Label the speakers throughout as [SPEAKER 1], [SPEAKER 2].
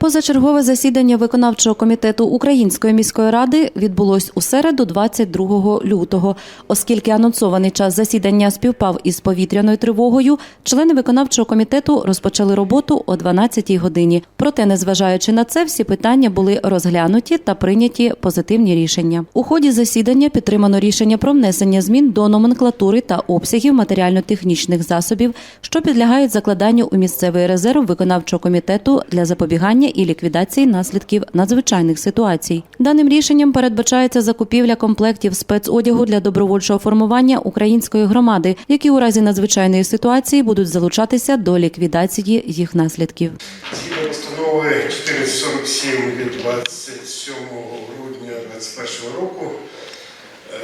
[SPEAKER 1] Позачергове засідання виконавчого комітету Української міської ради відбулось у середу, 22 лютого. Оскільки анонсований час засідання співпав із повітряною тривогою, члени виконавчого комітету розпочали роботу о 12 годині. Проте, незважаючи на це, всі питання були розглянуті та прийняті позитивні рішення. У ході засідання підтримано рішення про внесення змін до номенклатури та обсягів матеріально-технічних засобів, що підлягають закладанню у місцевий резерв виконавчого комітету для запобігання і ліквідації наслідків надзвичайних ситуацій. Даним рішенням передбачається закупівля комплектів спецодягу для добровольчого формування української громади, які у разі надзвичайної ситуації будуть залучатися до ліквідації їх наслідків.
[SPEAKER 2] Згідно постанови 447 від 27 грудня 2021 року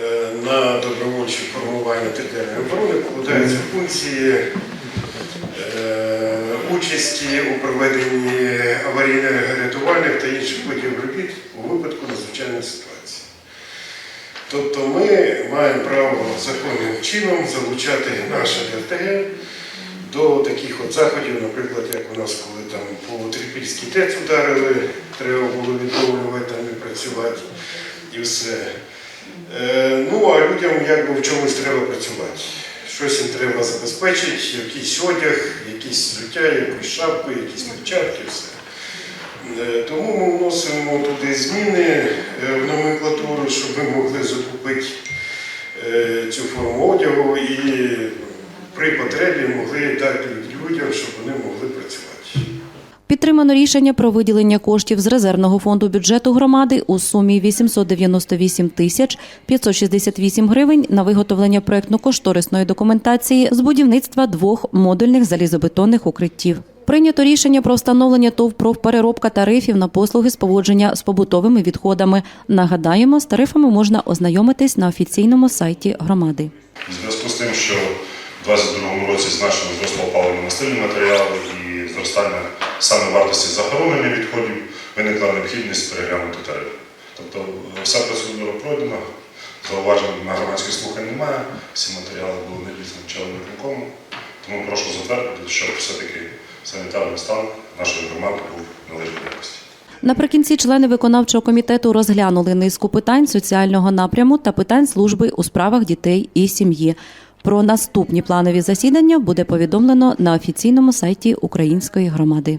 [SPEAKER 2] е, на добровольче формування територіальної оборони покладаються функції е, участі у проведенні аварійних рятувальних та інших видів робіт у випадку надзвичайної ситуації. Тобто ми маємо право законним чином залучати наше ДРТГ до таких от заходів, наприклад, як у нас, коли там по Трипільській ТЕЦ ударили, треба було відновлювати, там і працювати і все. Е, ну, а людям якби в чомусь треба працювати. Щось їм треба забезпечити, якийсь одяг, якісь взуття, якусь шапку, якісь перчатки, все. Е, Тому ми вносимо туди зміни е, в номенклатуру, щоб ми могли закупити е, цю форму одягу і при потребі могли дати людям, щоб вони могли працювати.
[SPEAKER 1] Підтримано рішення про виділення коштів з резервного фонду бюджету громади у сумі 898 тисяч 568 гривень на виготовлення проектно-кошторисної документації з будівництва двох модульних залізобетонних укриттів. Прийнято рішення про встановлення ТОВ «Профпереробка» тарифів на послуги з поводження з побутовими відходами. Нагадаємо, з тарифами можна ознайомитись на офіційному сайті громади.
[SPEAKER 3] В зв'язку з тим, що в 2022 році значно зросло паливно-мастильні матеріали і зростання саме вартості захоронення відходів, виникла необхідність переглянути тариф. Тобто е, вся процедура пройдена, зауважень на громадських слухань немає, всі матеріали були надіслані виконкому, тому прошу затвердити, щоб все-таки санітарний стан нашої громади був належної якості.
[SPEAKER 1] Наприкінці члени виконавчого комітету розглянули низку питань соціального напряму та питань служби у справах дітей і сім'ї. Про наступні планові засідання буде повідомлено на офіційному сайті Української громади.